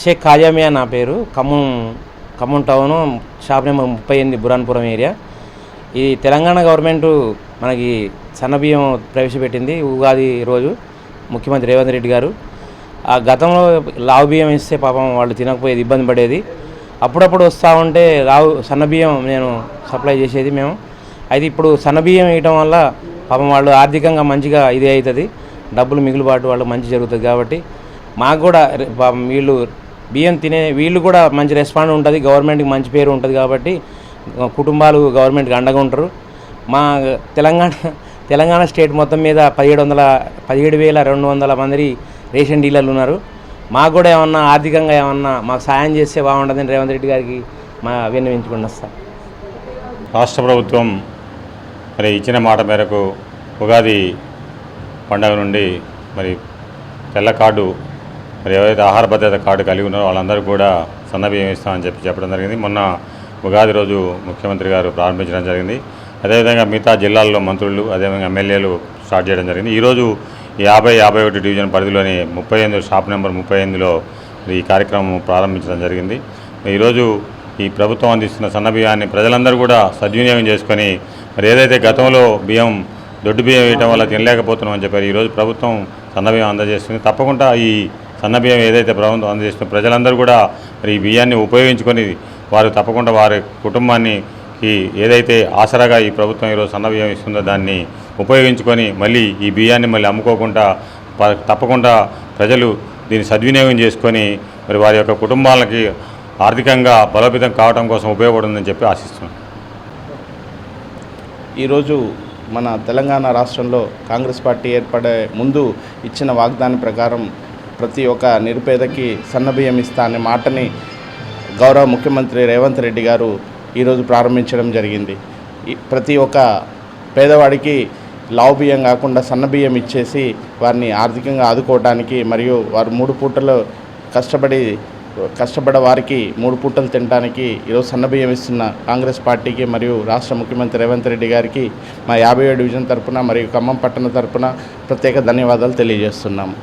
షేక్ కాజామియా నా పేరు. Khammam Khammam town shop number ముప్పై ఎనిమిది బురాన్పురం ఏరియా. ఈ తెలంగాణ గవర్నమెంట్ మనకి సన్నబియ్యం ప్రవేశపెట్టింది ఉగాది రోజు ముఖ్యమంత్రి రేవంత్ రెడ్డి గారు. ఆ గతంలో లావు బియ్యం ఇస్తే పాపం వాళ్ళు తినకపోయేది ఇబ్బంది పడేది. అప్పుడప్పుడు వస్తూ ఉంటే రావు సన్నబియ్యం నేను సప్లై చేసేది మేము. అయితే ఇప్పుడు సన్నబియ్యం వేయటం వల్ల పాపం వాళ్ళు ఆర్థికంగా మంచిగా ఇది అవుతుంది. డబ్బులు మిగులుబాటు వాళ్ళు మంచి జరుగుతుంది కాబట్టి మాకు కూడా పాపం వీళ్ళు బియ్యం తినే వీళ్ళు కూడా మంచి రెస్పాండ్ ఉంటుంది గవర్నమెంట్కి మంచి పేరు ఉంటుంది కాబట్టి కుటుంబాలు గవర్నమెంట్కి అండగా ఉంటారు. మా తెలంగాణ తెలంగాణ స్టేట్ మొత్తం మీద పదిహేడు వందల పదిహేడు వేల రెండు వందల మంది రేషన్ డీలర్లు ఉన్నారు. మాకు కూడా ఏమన్నా ఆర్థికంగా ఏమన్నా మాకు సాయం చేస్తే బాగుంటుందని రేవంత్ రెడ్డి గారికి మా విన్నవించుకుని వస్తాం రాష్ట్ర ప్రభుత్వం మరి ఇచ్చిన మాట మేరకు ఉగాది పండగ నుండి మరి తెల్ల కార్డు మరి ఎవరైతే ఆహార భద్రత కార్డు కలిగి ఉన్నారో వాళ్ళందరూ కూడా సన్నబియ్యం ఇస్తామని చెప్పి చెప్పడం జరిగింది. మొన్న ఉగాది రోజు ముఖ్యమంత్రి గారు ప్రారంభించడం జరిగింది. అదేవిధంగా మిగతా జిల్లాల్లో మంత్రులు అదేవిధంగా ఎమ్మెల్యేలు స్టార్ట్ చేయడం జరిగింది. ఈరోజు ఈ యాభై యాభై ఒకటి డివిజన్ పరిధిలోని ముప్పై ఎనిమిది షాప్ నెంబర్ ముప్పై ఎనిమిదిలో ఈ కార్యక్రమం ప్రారంభించడం జరిగింది. ఈరోజు ఈ ప్రభుత్వం అందిస్తున్న సన్న బియ్యాన్ని ప్రజలందరూ కూడా సద్వినియోగం చేసుకొని మరి ఏదైతే గతంలో బియ్యం దొడ్డు బియ్యం వేయడం వల్ల తినలేకపోతున్నామని చెప్పారు ఈరోజు ప్రభుత్వం సన్న బియ్యం అందజేస్తుంది. తప్పకుండా ఈ సన్నబియ్యం ఏదైతే ప్రభుత్వం అందజేస్తుందో ప్రజలందరూ కూడా మరి ఈ బియ్యాన్ని ఉపయోగించుకొని వారు తప్పకుండా వారి కుటుంబాన్ని ఈ ఏదైతే ఆసరాగా ఈ ప్రభుత్వం ఈరోజు సన్నబియ్యం ఇస్తుందో దాన్ని ఉపయోగించుకొని మళ్ళీ ఈ బియ్యాన్ని మళ్ళీ అమ్ముకోకుండా తప్పకుండా ప్రజలు దీన్ని సద్వినియోగం చేసుకొని మరి వారి యొక్క కుటుంబాలకి ఆర్థికంగా బలోపేతం కావడం కోసం ఉపయోగపడుతుందని చెప్పి ఆశిస్తున్నాను ఈరోజు మన తెలంగాణ రాష్ట్రంలో కాంగ్రెస్ పార్టీ ఏర్పడే ముందు ఇచ్చిన వాగ్దానం ప్రకారం ప్రతి ఒక్క నిరుపేదకి సన్నబియ్యం ఇస్తా అనే మాటని గౌరవ ముఖ్యమంత్రి రేవంత్ రెడ్డి గారు ఈరోజు ప్రారంభించడం జరిగింది. ప్రతి ఒక్క పేదవాడికి లావు బియ్యం కాకుండా సన్న బియ్యం ఇచ్చేసి వారిని ఆర్థికంగా ఆదుకోవడానికి మరియు వారు మూడు పూటలు కష్టపడి కష్టపడ వారికి మూడు పూటలు తినడానికి ఈరోజు సన్నబియ్యం ఇస్తున్న కాంగ్రెస్ పార్టీకి మరియు రాష్ట్ర ముఖ్యమంత్రి రేవంత్ రెడ్డి గారికి మా యాభై డివిజన్ తరపున మరియు ఖమ్మం పట్టణ తరపున ప్రత్యేక ధన్యవాదాలు తెలియజేస్తున్నాము.